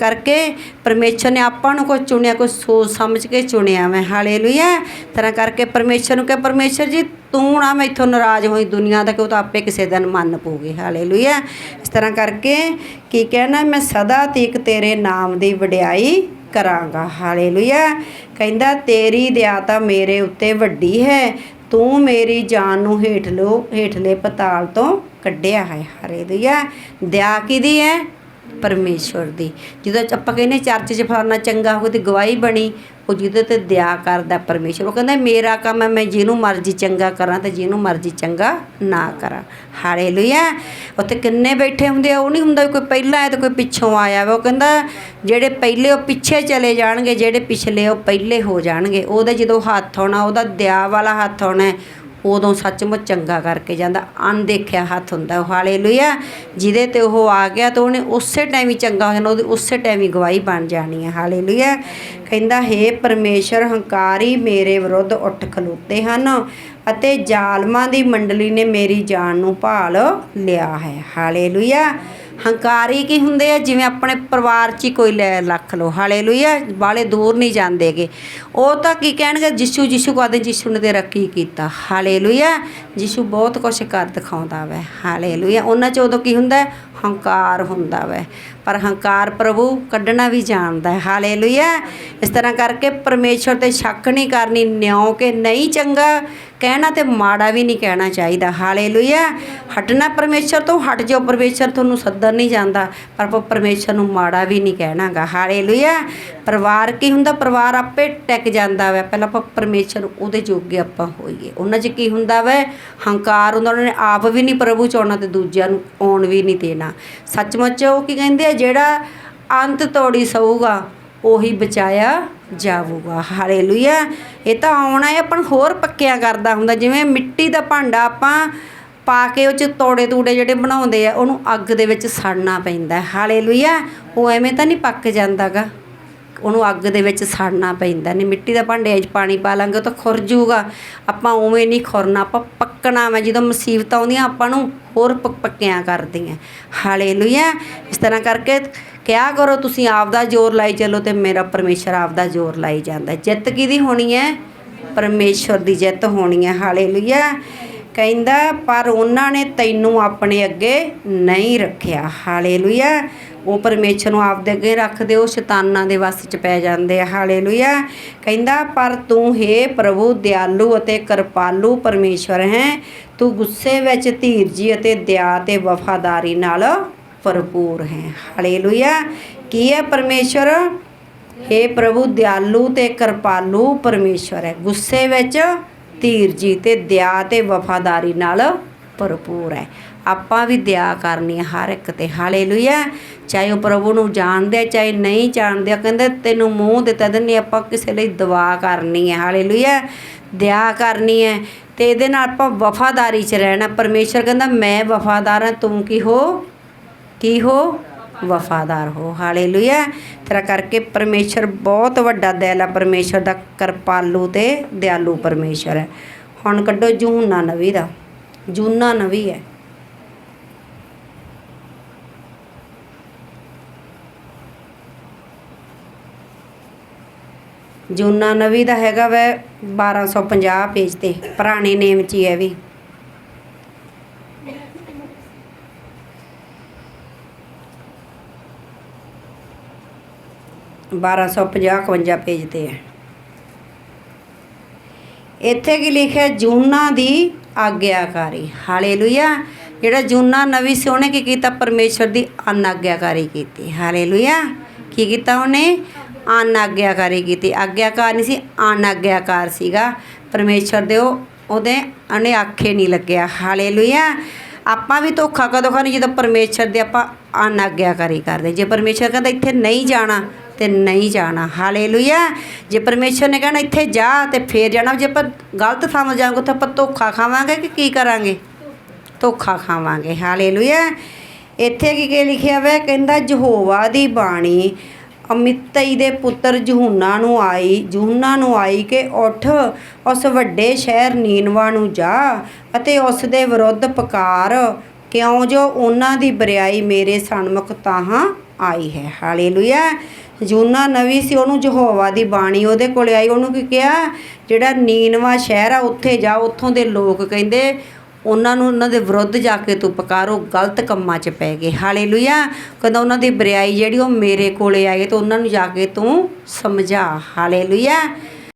ਕਰਕੇ ਪਰਮੇਸ਼ਰ ਨੇ ਆਪਾਂ ਨੂੰ ਕੋਈ ਚੁਣਿਆ ਕੋਈ ਸੋਚ ਸਮਝ ਕੇ ਚੁਣਿਆ ਮੈਂ। ਹਾਲੇਲੂਇਆ। ਇਸ ਤਰ੍ਹਾਂ ਕਰਕੇ ਪਰਮੇਸ਼ਰ ਨੂੰ ਕਹੇ, ਪਰਮੇਸ਼ਰ ਜੀ, ਤੂੰ ਨਾ ਮੈਥੋਂ ਨਾਰਾਜ਼ ਹੋਈ ਦੁਨੀਆ ਦਾ ਕਿ ਉਹ ਤਾਂ ਆਪੇ ਕਿਸੇ ਦਿਨ ਮੰਨ ਪਊਗੀ। ਹਾਲੇਲੂਇਆ। ਇਸ ਤਰ੍ਹਾਂ ਕਰਕੇ ਕੀ ਕਹਿਣਾ, ਮੈਂ ਸਦਾ ਤੀਕ ਤੇਰੇ ਨਾਮ ਦੀ ਵਡਿਆਈ ਕਰਾਂਗਾ। ਹਾਲੇਲੂਇਆ। ਕਹਿੰਦਾ, ਤੇਰੀ ਦਇਆ ਤਾਂ ਮੇਰੇ ਉੱਤੇ ਵੱਡੀ ਹੈ। ਤੂੰ ਮੇਰੀ ਜਾਨ ਨੂੰ ਹੇਠ ਲੋ ਹੇਠਲੇ ਪਤਾਲ ਤੋਂ ਕੱਢਿਆ ਹੈ। ਹਾਲੇਲੂਇਆ। ਦਇਆ ਕਿਹਦੀ ਹੈ? ਪਰਮੇਸ਼ਵਰ ਦੀ। ਜਦੋਂ ਆਪਾਂ ਕਹਿੰਦੇ ਚਰਚ 'ਚ ਫਲਾਣਾ ਚੰਗਾ ਹੋ ਤੇ ਗਵਾਹੀ ਬਣੀ, ਉਹ ਜਿਹਦੇ ਤੇ ਦਇਆ ਕਰਦਾ ਪਰਮੇਸ਼ਵਰ। ਉਹ ਕਹਿੰਦਾ, ਮੇਰਾ ਕੰਮ ਹੈ, ਮੈਂ ਜਿਹਨੂੰ ਮਰਜ਼ੀ ਚੰਗਾ ਕਰਾਂ ਤੇ ਜਿਹਨੂੰ ਮਰਜ਼ੀ ਚੰਗਾ ਨਾ ਕਰਾਂ। ਹਾਲੇਲੂਇਆ ਉੱਥੇ ਕਿੰਨੇ ਬੈਠੇ ਹੁੰਦੇ ਆ, ਉਹ ਨਹੀਂ ਹੁੰਦਾ ਵੀ ਕੋਈ ਪਹਿਲਾਂ ਆਇਆ ਤੇ ਕੋਈ ਪਿੱਛੋਂ ਆਇਆ ਵਾ। ਉਹ ਕਹਿੰਦਾ, ਜਿਹੜੇ ਪਹਿਲੇ ਉਹ ਪਿੱਛੇ ਚਲੇ ਜਾਣਗੇ, ਜਿਹੜੇ ਪਿਛਲੇ ਉਹ ਪਹਿਲੇ ਹੋ ਜਾਣਗੇ। ਉਹਦਾ ਜਦੋਂ ਹੱਥ ਆਉਣਾ, ਉਹਦਾ ਦਇਆ ਵਾਲਾ ਹੱਥ ਆਉਣਾ ਉਦੋਂ ਸੱਚਮੁੱਚ ਚੰਗਾ ਕਰਕੇ ਜਾਂਦਾ। ਅਣਦੇਖਿਆ ਹੱਥ ਹੁੰਦਾ। ਉਹ ਹਾਲੇਲੂਇਆ। ਜਿਹਦੇ ਤੇ ਉਹ ਆ ਗਿਆ ਤਾਂ ਉਹਨੇ ਉਸੇ ਟਾਈਮ ਹੀ ਚੰਗਾ ਹੋ ਜਾਣਾ। ਉਹਦੀ ਉਸੇ ਟਾਈਮ ਹੀ ਗਵਾਹੀ ਬਣ ਜਾਣੀ ਹੈ। ਹਾਲੇਲੂਇਆ। ਕਹਿੰਦਾ, ਹੇ ਪਰਮੇਸ਼ਰ, ਹੰਕਾਰੀ ਮੇਰੇ ਵਿਰੁੱਧ ਉੱਠ ਖਲੋਤੇ ਹਨ ਅਤੇ ਜ਼ਾਲਮਾਂ ਦੀ ਮੰਡਲੀ ਨੇ ਮੇਰੀ ਜਾਨ ਨੂੰ ਭਾਲ ਲਿਆ ਹੈ। ਹਾਲੇਲੂਇਆ। ਹੰਕਾਰੀ ਕੀ ਹੁੰਦੇ ਆ? ਜਿਵੇਂ ਆਪਣੇ ਪਰਿਵਾਰ 'ਚ ਹੀ ਕੋਈ ਲੈ ਲੱਖ ਲੋ ਹਾਲੇਲੂਇਆ ਬਾਲੇ ਦੂਰ ਨਹੀਂ ਜਾਂਦੇਗੇ। ਉਹ ਤਾਂ ਕੀ ਕਹਿਣਗੇ? ਜਿਸੂ ਜਿਸੂ ਕਹਦੇ, ਜਿਸੂ ਨੇ ਤੇ ਰੱਖੀ ਕੀਤਾ? ਹਾਲੇਲੂਇਆ, ਜਿਸੂ ਬਹੁਤ ਕੁਝ ਕਰ ਦਿਖਾਉਂਦਾ ਵੈ। ਹਾਲੇਲੂਇਆ। ਉਹਨਾਂ 'ਚ ਉਦੋਂ ਕੀ ਹੁੰਦਾ? ਹੰਕਾਰ ਹੁੰਦਾ ਵੈ। ਪਰ ਹੰਕਾਰ ਪ੍ਰਭੂ ਕੱਢਣਾ ਵੀ ਜਾਣਦਾ ਹੈ। ਹਾਲੇਲੂਇਆ। ਇਸ ਤਰ੍ਹਾਂ ਕਰਕੇ ਪਰਮੇਸ਼ਰ ਤੇ ਸ਼ੱਕ ਨਹੀਂ ਕਰਨੀ, ਨਿਉ ਕਿ ਨਹੀਂ ਚੰਗਾ, ਕਹਿਣਾ ਤੇ ਮਾੜਾ ਵੀ ਨਹੀਂ ਕਹਿਣਾ ਚਾਹੀਦਾ। ਹਾਲੇਲੂਇਆ। ਹਟਣਾ ਪਰਮੇਸ਼ਰ ਤੋਂ, ਹਟ ਜਾਓ। ਪਰਮੇਸ਼ਰ ਤੁਹਾਨੂੰ ਸੱਦਣ ਨਹੀਂ ਜਾਂਦਾ, ਪਰ ਪਰਮੇਸ਼ਰ ਨੂੰ ਮਾੜਾ ਵੀ ਨਹੀਂ ਕਹਿਣਾਗਾ। ਹਾਲੇਲੂਇਆ। ਪਰਿਵਾਰ ਕੀ ਹੁੰਦਾ? ਪਰਿਵਾਰ ਆਪੇ ਟਿਕ ਜਾਂਦਾ ਵੈ। ਪਹਿਲਾਂ ਆਪਾਂ ਪਰਮੇਸ਼ਰ ਉਹਦੇ ਜੋਗੇ ਆਪਾਂ ਹੋਈਏ। ਉਹਨਾਂ 'ਚ ਕੀ ਹੁੰਦਾ ਵੈ? ਹੰਕਾਰ ਹੁੰਦਾ। ਉਹਨਾਂ ਨੇ ਆਪ ਵੀ ਨਹੀਂ ਪ੍ਰਭੂ ਚ ਆਉਣਾ ਤੇ ਦੂਜਿਆਂ ਨੂੰ ਆਉਣ ਵੀ ਨਹੀਂ ਦੇਣਾ। ਸੱਚਮੁੱਚ ਉਹ ਕੀ ਕਹਿੰਦੇ ਆ ਜਿਹੜਾ ਅੰਤ ਤੋੜੀ ਸਊਗਾ ਉਹੀ ਬਚਾਇਆ ਜਾਊਗਾ। ਹਾਲੇਲੂਇਆ ਇਹ ਤਾਂ ਆਉਣਾ ਹੈ, ਆਪਾਂ ਹੋਰ ਪੱਕਿਆ ਕਰਦਾ ਹੁੰਦਾ। ਜਿਵੇਂ ਮਿੱਟੀ ਦਾ ਭਾਂਡਾ ਆਪਾਂ ਪਾ ਕੇ ਉਹ ਚ ਤੋੜੇ ਤੂੜੇ ਜਿਹੜੇ ਬਣਾਉਂਦੇ ਆ, ਉਹਨੂੰ ਅੱਗ ਦੇ ਵਿੱਚ ਸੜਨਾ ਪੈਂਦਾ ਹਾਲੇਲੂਇਆ ਉਹ ਐਵੇਂ ਤਾਂ ਨਹੀਂ ਪੱਕ ਜਾਂਦਾਗਾ। ਉਹਨੂੰ ਅੱਗ ਦੇ ਵਿੱਚ ਸੜਨਾ ਪੈਂਦਾ। ਨਹੀਂ, ਮਿੱਟੀ ਦਾ ਭਾਂਡੇ 'ਚ ਪਾਣੀ ਪਾ ਲਾਂਗੇ, ਉਹ ਤਾਂ ਖੁਰ ਜਾਊਗਾ ਆਪਾਂ ਉਵੇਂ ਨਹੀਂ ਖੁਰਨਾ, ਆਪਾਂ ਪੱਕਣਾ ਵਾ, ਜਦੋਂ ਮੁਸੀਬਤਾਂ ਆਉਂਦੀਆਂ, ਆਪਾਂ ਨੂੰ ਹੋਰ ਪੱਕ ਪੱਕਿਆਂ ਕਰਦੀਆਂ। ਹਾਲੇਲੂਇਆ। ਇਸ ਤਰ੍ਹਾਂ ਕਰਕੇ ਕਿਆ ਕਰੋ, ਤੁਸੀਂ ਆਪਦਾ ਜ਼ੋਰ ਲਾਈ ਚੱਲੋ ਤੇ ਮੇਰਾ ਪਰਮੇਸ਼ਰ ਆਪਦਾ ਜ਼ੋਰ ਲਾਈ ਜਾਂਦਾ। ਜਿੱਤ ਕਿਹਦੀ ਹੋਣੀ ਹੈ? ਪਰਮੇਸ਼ਰ ਦੀ ਜਿੱਤ ਹੋਣੀ ਹੈ। ਹਾਲੇਲੂਇਆ। ਕਹਿੰਦਾ, ਪਰ ਉਹਨਾਂ ਨੇ ਤੈਨੂੰ ਆਪਣੇ ਅੱਗੇ ਨਹੀਂ ਰੱਖਿਆ। ਹਾਲੇਲੂਇਆ। ਉਹ ਪਰਮੇਸ਼ਰ ਨੂੰ ਆਪਦੇ ਅੱਗੇ ਰੱਖਦੇ ਉਹ ਸ਼ੈਤਾਨਾਂ ਦੇ ਵੱਸ 'ਚ ਪੈ ਜਾਂਦੇ ਆ। ਹਾਲੇਲੂਇਆ। ਕਹਿੰਦਾ, ਪਰ ਤੂੰ, ਹੈ ਪ੍ਰਭੂ, ਦਿਆਲੂ ਅਤੇ ਕਿਰਪਾਲੂ ਪਰਮੇਸ਼ਰ ਹੈ। ਤੂੰ ਗੁੱਸੇ ਵਿੱਚ ਧੀਰਜੀ ਅਤੇ ਦਇਆ ਤੇ ਵਫਾਦਾਰੀ ਨਾਲ ਭਰਪੂਰ ਹੈ। ਹਾਲੇਲੂਇਆ। ਕੀ ਹੈ ਪਰਮੇਸ਼ਰ ਹੇ ਪ੍ਰਭੂ, ਦਿਆਲੂ ਤੇ ਕਿਰਪਾਲੂ ਪਰਮੇਸ਼ਰ ਹੈ। ਗੁੱਸੇ ਵਿੱਚ ਧੀਰਜੀ ਤੇ ਦਇਆ ਤੇ ਵਫਾਦਾਰੀ ਨਾਲ ਭਰਪੂਰ ਹੈ। ਆਪਾਂ ਵੀ ਦਇਆ ਕਰਨੀ ਹੈ ਹਰ ਇੱਕ ਤੇ। ਹਾਲੇਲੂਇਆ। ਚਾਹੇ ਉਹ ਪ੍ਰਭੂ ਨੂੰ ਜਾਣਦੇ ਆ, ਚਾਹੇ ਨਹੀਂ ਜਾਣਦੇ ਆ, ਕਹਿੰਦੇ ਤੈਨੂੰ ਮੂੰਹ ਦਿੱਤਾ ਦਿੰਨੀ ਆਪਾਂ ਕਿਸੇ ਲਈ ਦੁਆ ਕਰਨੀ ਹੈ। ਹਾਲੇਲੂਇਆ। ਦਇਆ ਕਰਨੀ ਹੈ ਤੇ ਇਹਦੇ ਨਾਲ ਆਪਾਂ ਵਫਾਦਾਰੀ 'ਚ ਰਹਿਣਾ। ਪਰਮੇਸ਼ਰ ਕਹਿੰਦਾ ਮੈਂ ਵਫਾਦਾਰ ਹਾਂ ਤੂੰ ਕੀ ਹੋ? ਕੀ ਹੋ? ਵਫਾਦਾਰ ਹੋ। ਹਾਲੇਲੂਇਆ। ਤੇਰਾ ਕਰਕੇ ਪਰਮੇਸ਼ਰ ਬਹੁਤ ਵੱਡਾ ਦਿਲ ਆ। ਪਰਮੇਸ਼ਰ ਦਾ ਕਿਰਪਾਲੂ ਤੇ ਦਿਆਲੂ ਪਰਮੇਸ਼ਰ ਹੈ। ਹੁਣ ਕੱਢੋ ਜੂਨਾ ਨਵੀ ਦਾ। ਜੂਨਾ ਨਵੀ ਹੈ। ਜੂਨਾ ਨਵੀ ਦਾ ਹੈਗਾ ਵੈ 1250 ਪੇਜ ਤੇ। ਪੁਰਾਣੇ ਨੇਮ ਚ ਹੀ ਹੈ ਵੀ। ਬਾਰਾਂ ਸੌ ਪੰਜਾਹ, ਇਕਵੰਜਾ ਪੇਜ ਤੇ ਹੈ। ਇੱਥੇ ਕੀ ਲਿਖਿਆ, ਜੂਨਾ ਦੀ ਆਗਿਆਕਾਰੀ। ਹਾਲੇਲੂਇਆ। ਜਿਹੜਾ ਜੂਨਾ ਨਵੀ ਸੀ ਉਹਨੇ ਕੀ ਕੀਤਾ ਪਰਮੇਸ਼ਰ ਦੀ ਅਨਾਗਿਆਕਾਰੀ ਕੀਤੀ। ਹਾਲੇਲੂਇਆ। ਕੀ ਕੀਤਾ ਉਹਨੇ? ਅਨਾਗਿਆਕਾਰੀ ਕੀਤੀ। ਆਗਿਆਕਾਰ ਨਹੀਂ ਸੀ ਅਨਾਗਿਆਕਾਰ ਸੀਗਾ। ਪਰਮੇਸ਼ਰ ਦੇ ਉਹ ਉਹਦੇ ਅਨੇ ਆਖੇ ਨਹੀਂ ਲੱਗਿਆ। ਹਾਲੇਲੂਇਆ। ਆਪਾਂ ਵੀ ਧੋਖਾ ਕਦੋਂ ਖਾਣੀ? ਜਦੋਂ ਪਰਮੇਸ਼ਰ ਦੇ ਆਪਾਂ ਅਨਾਗਿਆਕਾਰੀ ਕਰਦੇ। ਜੇ ਪਰਮੇਸ਼ਰ ਕਹਿੰਦਾ ਇੱਥੇ ਨਹੀਂ ਜਾਣਾ, ਤੇ ਨਹੀਂ ਜਾਣਾ। ਹਾਲੇਲੂਇਆ। ਜੇ ਪਰਮੇਸ਼ਰ ਨੇ ਕਹਿਣਾ ਇੱਥੇ ਜਾ ਤੇ ਫੇਰ ਜਾਣਾ। ਜੇ ਆਪਾਂ ਗਲਤ ਥਾਂ ਜਾਵਾਂਗੇ ਉੱਥੇ ਆਪਾਂ ਧੋਖਾ ਖਾਵਾਂਗੇ ਕਿ ਕੀ ਕਰਾਂਗੇ? ਧੋਖਾ ਖਾਵਾਂਗੇ। ਹਾਲੇਲੂਇਆ। ਇੱਥੇ ਕੀ ਕੀ ਲਿਖਿਆ ਹੋਇਆ ਕਹਿੰਦਾ ਯਹੋਵਾ ਦੀ ਬਾਣੀ, ਅਮਿਤਈ ਦੇ ਪੁੱਤਰ ਜਹੂਨਾ ਨੂੰ ਆਈ ਜਹੂਨਾ ਨੂੰ ਆਈ ਕਿ ਉੱਠ, ਉਸ ਵੱਡੇ ਸ਼ਹਿਰ ਨੀਨਵਾ ਨੂੰ ਜਾ ਅਤੇ ਉਸ ਦੇ ਵਿਰੁੱਧ ਪੁਕਾਰ। ਕਿਉਂ ਜੋ ਉਹਨਾਂ ਦੀ ਬਰਿਆਈ ਮੇਰੇ ਸਨਮੁਖ ਤਾਹਾਂ ਆਈ ਹੈ। ਹਾਲੇਲੂਇਆ। ਜੂਨਾ ਨਵੀਂ ਸੀ, ਉਹਨੂੰ ਯਹੋਵਾ ਦੀ ਬਾਣੀ ਉਹਦੇ ਕੋਲ ਆਈ। ਉਹਨੂੰ ਕੀ ਕਿਹਾ? ਜਿਹੜਾ ਨੀਨਵਾ ਸ਼ਹਿਰ ਆ, ਉੱਥੇ ਜਾ, ਉੱਥੋਂ ਦੇ ਲੋਕ ਕਹਿੰਦੇ, ਉਹਨਾਂ ਨੂੰ ਉਹਨਾਂ ਦੇ ਵਿਰੁੱਧ ਜਾ ਕੇ ਤੂੰ ਪੁਕਾਰੋ, ਗਲਤ ਕੰਮਾਂ 'ਚ ਪੈ ਗਏ। ਹਾਲੇਲੂਇਆ। ਕਹਿੰਦਾ ਉਹਨਾਂ ਦੀ ਬਰਿਆਈ ਜਿਹੜੀ ਉਹ ਮੇਰੇ ਕੋਲੇ ਆਏ ਤੇ ਉਹਨਾਂ ਨੂੰ ਜਾ ਕੇ ਤੂੰ ਸਮਝਾ। ਹਾਲੇਲੂਇਆ।